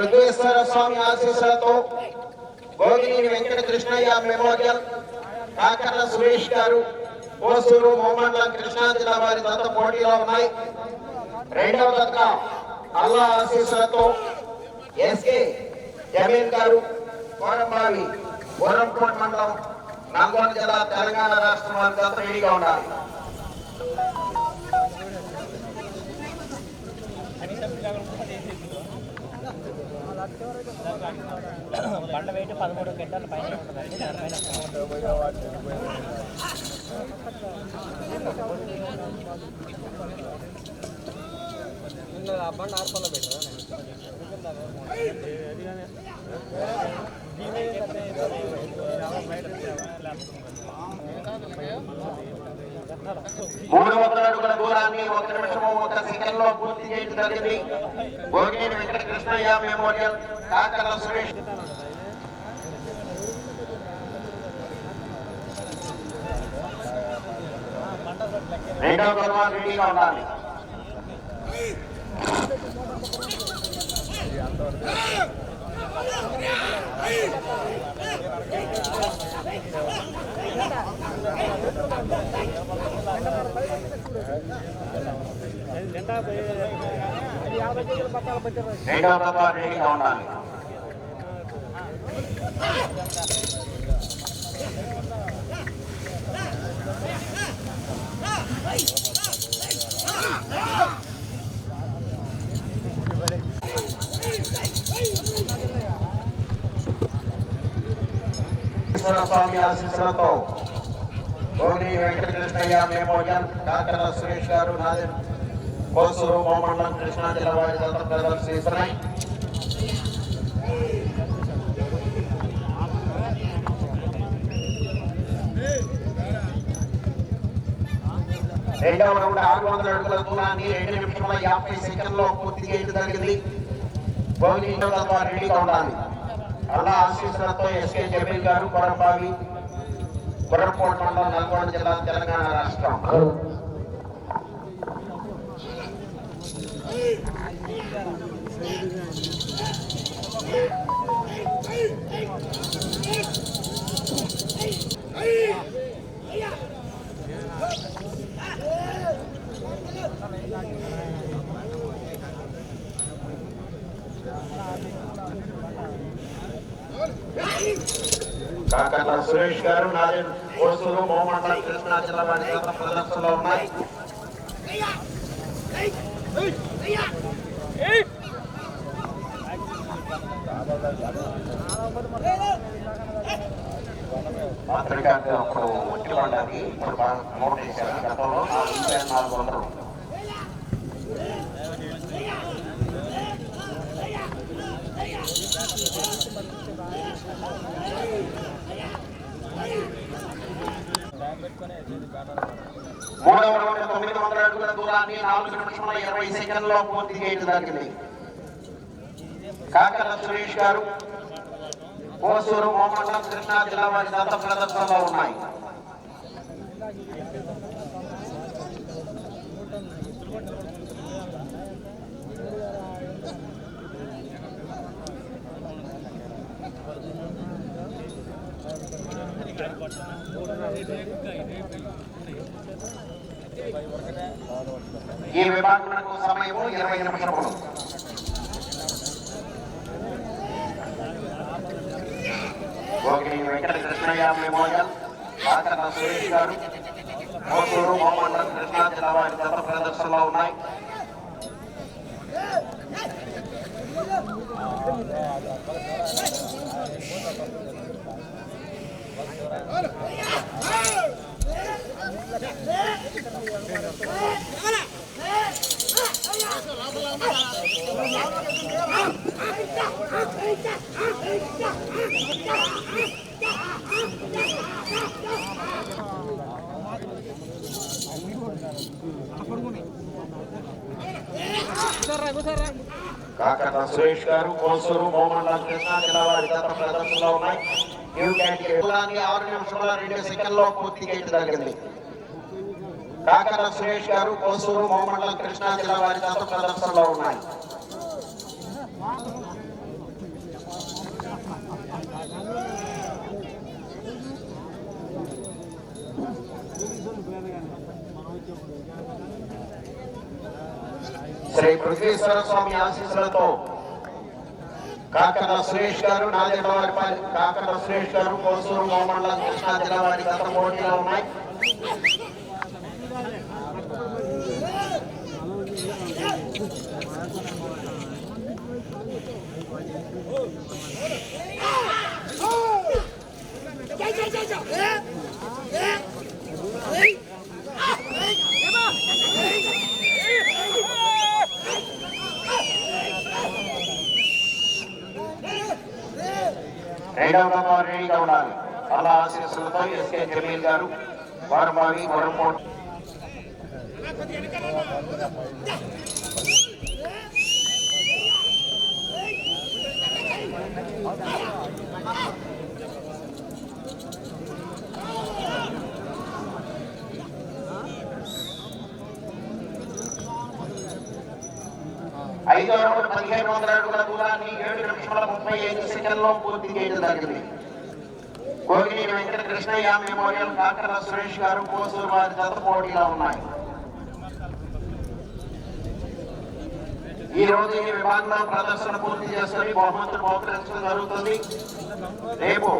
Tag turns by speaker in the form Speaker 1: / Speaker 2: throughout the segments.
Speaker 1: బృందేశ్వర స్వామి ఆశీస్సులతో భోగిని వెంకట కృష్ణయ్య మెమోరియల్ కాకర్ల సురేష్ గారు కోసూరు మోమండలం కృష్ణా జిల్లా వారి దత్త పోటీలో ఉన్నాయి. రెండవ దత్త అల్లా ఆశీస్సులతో ఎస్కే జమీన్ గారు కోరంబావి కోరంకోట్ మండలం నల్గొండ జిల్లా తెలంగాణ రాష్ట్రం వారి దత్త రెడీగా ఉండాలి.
Speaker 2: బండ వెయిట్ పదమూడు గంటల పైన ఉంటుందండి దానిపైన బండ ఆర్పల్లో పెట్టారా
Speaker 1: మూడు వందల అడుగుల దూరాన్ని ఒక నిమిషము ఒక సెకండ్లో పూర్తి చేయడం జరిగింది భోగిని వెంకట కృష్ణయ్య మెమోరియల్ కాకర్ల సురేష్ రెండవ బలవాన్ రెడీగా ఉండాలి రెండవ బలవాన్ రెడీగా ఉండాలి ఈశ్వర స్వామి ఆశీస్సులతో భోగిని వెంకటకృష్ణయ్య మెమోరియల్ కాకర్ల సురేష్ గారు నాదెన్ కోసూరు మోమండలం కృష్ణా జిల్లా వారి దత్త ప్రదర్శిస్తున్నాయి రెండవ రౌండ్ ఆరు వందల అడుగుల దూరాన్ని రెండు నిమిషముల యాభై సెకండ్లో పూర్తి చేయడం జరిగింది. భోగిని తప్ప రెడీగా ఉండాలి అలా ఆశీస్సులతో ఎస్కే జమీల్ గారు కొరపావి కొరపోట్ మండలం నల్గొండ జిల్లా తెలంగాణ రాష్ట్రం. కాకర్ల సురేష్ గారు నారాయణ కోసూరు మోమండలం కృష్ణా జిల్లా వారి చేత ప్రదర్శనలో ఉన్నాయి. మాత్రిగా అప్పుడు ఒట్టి పండాలి ఇప్పుడు నోట్ చేశారు గతంలో నాలుగు నాలుగు వందలు మూడవ రౌండ్ తొమ్మిది వందల అడుగుల దూరాన్ని నాలుగు నిమిషముల ఇరవై సెకండ్లో పూర్తి చేయడం జరిగింది. కాకర సురేష్ గారు కోసూరు మోమండలం కృష్ణా జిల్లా వారి దత్త ప్రదర్శనలో ఉన్నాయి ఈ విభాగములకు సమయము ఇరవై నిమిషములు భోగిని వెంకట మెమోరియల్ కాకర్ల సురేష్ గారు మోసూరు మహమ్మద్ కృష్ణా జిల్లా వారి ప్రదర్శనలో ఉన్నాయి. కాక సురేష్ గారు కోసూరు మోమండలం కృష్ణా జిల్లా వారి గత ప్రదర్శనలో ఉన్నాయి. ఆరు నిమిషముల రెండు సెకండ్లో పూర్తి చేయడం జరిగింది కాకర్ల సురేష్ గారు కోసూరు మోమండలం కృష్ణా జిల్లా వారి గత ప్రదర్శనలో ఉన్నాయి. విశ్వేశ్వర స్వామి ఆశీస్సులతో కాకర్ల సురేష్ గారు నాదేళ్ళవారిపల్లి కాకర్ల సురేష్ గారు కోసూరు మోమండలం కృష్ణా జిల్లా వారి గత పోటీలో ఉన్నాయి రెండవ నంబర్ రెడీగా ఉండాలి అలా ఆశీస్సులతో ఎస్కే జమీల్ గారు వారమావి వరపోటు ఐదో రౌండ్ పదిహేను వందల అడుగుల దూరాన్ని ఏడు నిమిషముల ముప్పై ఐదు సెకండ్లో పూర్తి చేయడం జరిగింది కోగిని వెంకట కృష్ణయ్య మెమోరియల్ కాకర సురేష్ గారు కోసూరు వారి జత పోటీలో ఉన్నాయి. ఈ రోజు ఈ విభాగంలో ప్రదర్శన పూర్తి చేసుకుని బహుమతులు బహుకరించడం జరుగుతుంది. రేపు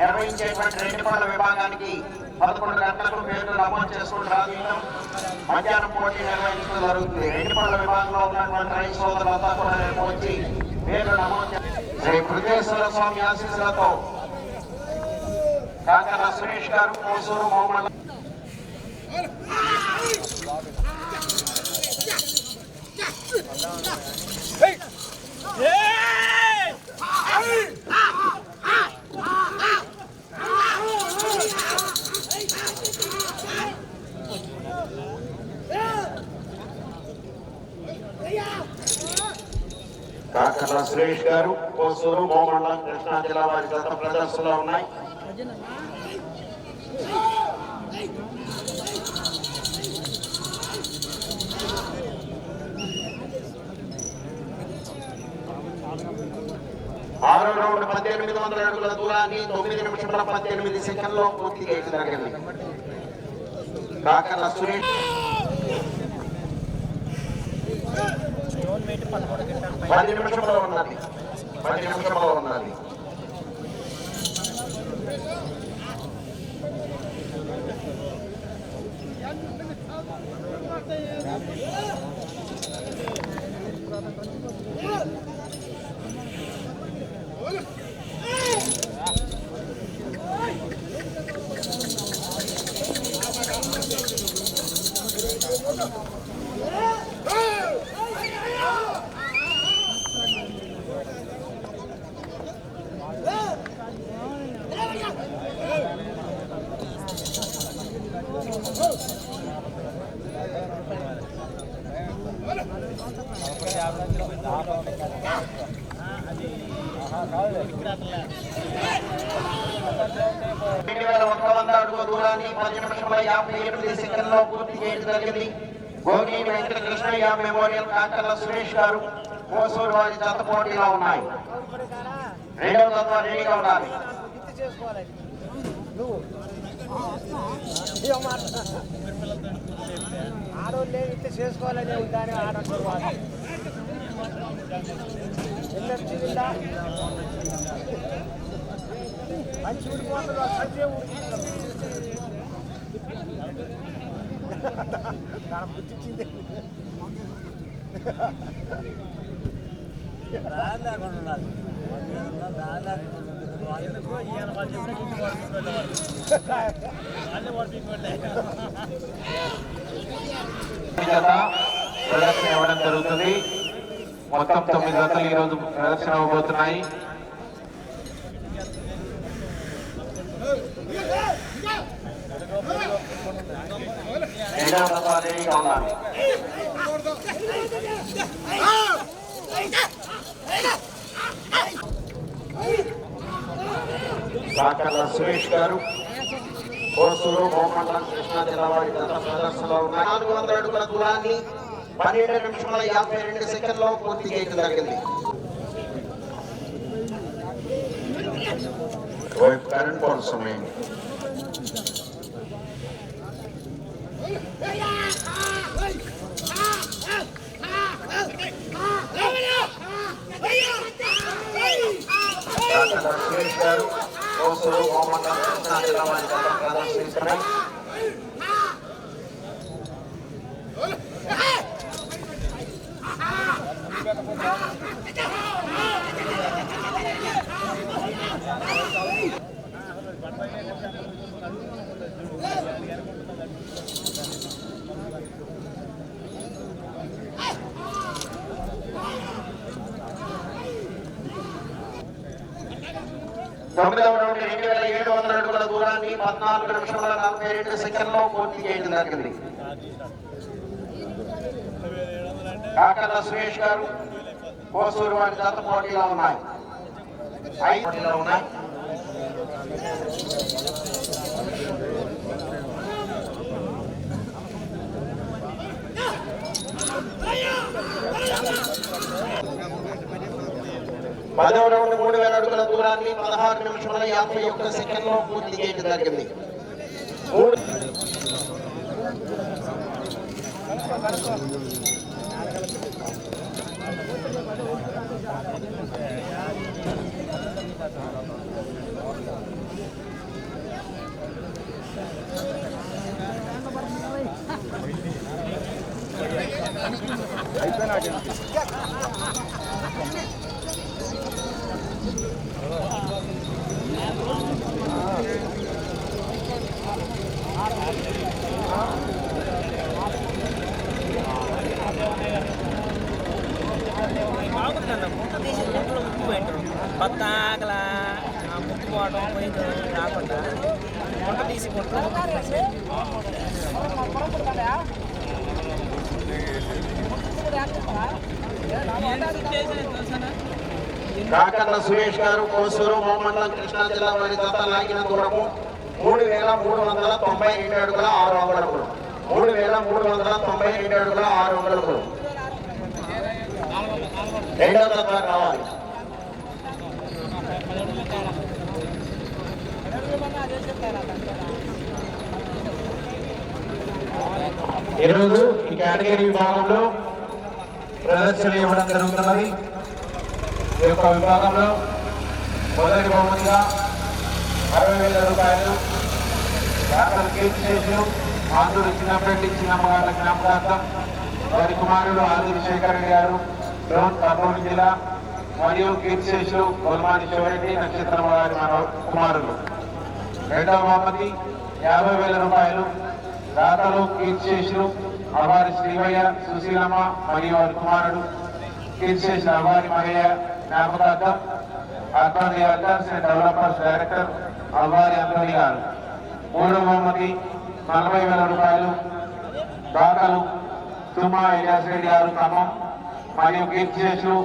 Speaker 1: నిర్వహించేటువంటి రెండు పనుల విభాగానికి పదకొండు గంటలకు పేర్లు నమోదు చేసుకుని మధ్యాహ్నం పోటీ నిర్వహించడం జరుగుతుంది. రెండు పనుల విభాగంలో ఉన్నటువంటి రైతు సోదరులంతా కూడా రేపు వచ్చి పేర్లు నమోదు శ్రీ కృతేశ్వర స్వామి ఆశీస్సులతో కాకర సురేష్ గారు కోసూరు మోమల్ల కాకర సురేష్ గారు కోసూరు మోమండలం కృష్ణా జిల్లా వారి గత ప్రదర్శనలో ఉన్నాయి. ఆరో రౌండ్ పద్దెనిమిది వందల అడుగుల దూరాన్ని తొమ్మిది నిమిషముల పద్దెనిమిది సెకండ్లో పూర్తి చేయడం జరిగింది. కాకర్ల సురేష్. పది నిమిషంలో ఉన్నది. పది నిమిషంలో ఉన్నది. Yeah. దూరాన్ని పది నిమిషముల యాభై ఎనిమిది సెకండ్లో పూర్తి చేయడం జరిగింది. గోగిని వెంకట మెమోరియల్ కాకర్ల సురేష్ గారు కోసూరు వారి జత పోటీలో ఉన్నాయి. రెండవ తత్వ రెడీగా ఉండాలి.
Speaker 2: ఆడోళ్ళు ఇంత చేసుకోవాలనే ఉందని ఆడతారు వాళ్ళు ఎల్లరి మంచి ఊడిపోతుంది తన పుట్టించింది వెళ్ళేవాళ్ళు అన్ని వర్కింగ్ వెళ్ళే
Speaker 1: జత ప్రదర్శన ఇవ్వడం జరుగుతుంది మొత్తం తొమ్మిది జతలు ఈ రోజు ప్రదర్శన అవ్వబోతున్నాయి రెండవ జత రెడీగా సురేష్ గారు కోసూరు మోమండలం కృష్ణా జిల్లా వారి గత ప్రదర్శనలో ఉన్న నాలుగు వందల అడుగుల దూరాన్ని పన్నెండు నిమిషాల యాభై రెండు సెకండ్లో పూర్తి చేయడం జరిగింది. వైపు కరెంట్ పోల్
Speaker 3: తొమ్మిదవ రౌండ్ రెండు వేల ఏడు వందల అడుగుల దూరాన్ని పద్నాలుగు నిమిషముల నలభై రెండు సెకండ్లో పూర్తి చేయడం జరిగింది. కాకర్ల సురేష్ గారు కోసూరు వారి జత పోటీలో ఉన్నాయి. ఐదు పోటీలో ఉన్నాయి. పదవ రౌండ్ మూడు వేల అడుగుల దూరాన్ని పదహారు నిమిషముల యాభై ఒక్క సెకండ్లో పూర్తి చేయడం జరిగింది మూడు
Speaker 2: బాగుందన్న
Speaker 3: కాకన్న సురేష్ గారు కోసూరు మోమండలం కృష్ణా జిల్లా వారి జత లాగిన దూరము మూడు వేల మూడు వందల తొంభై రెండు అడుగుల ఆరు అంగుళములు మూడు. వేల మూడు వందల తొంభై రెండు అడుగుల ఆరు అంగుళములు రెండవ జత కావాలి ఈరోజు ఈ కేటగిరీ విభాగంలో ప్రదర్శన ఇవ్వడం జరుగుతున్నది ఈ యొక్క విభాగంలో మొదటి బహుమతిగా అరవై వేల రూపాయలు డాక్టర్ కీర్తి శేషులు ఆంధ్రుడు చిన్నప్పటి చిన్నమ్మగారుల జ్ఞాపకార్థం వారి కుమారుడు ఆదిరి శేఖర్ గారు కర్నూలు జిల్లా మరియు కీర్తి శేషులు కొలమాని శివరెడ్డి నక్షత్రమ్మ గారి మన కుమారులు. రెండవ బహుమతి యాభై వేల రూపాయలు దాతలు కీర్తిశేషులు అవారి శ్రీవయ్య సుశీలమ్మ మరియు వారి కుమారుడు. కీర్తిశేషులు అవారి మహయ్య జ్ఞాపకార్థం urban realtors and developers director Avari Anthani garu. మూడవ బహుమతి నలభై వేల రూపాయలు దాతలు తుమ్మా ఇలాస్ రెడ్డి గారు క్రమం మరియు కీర్తిశేషులు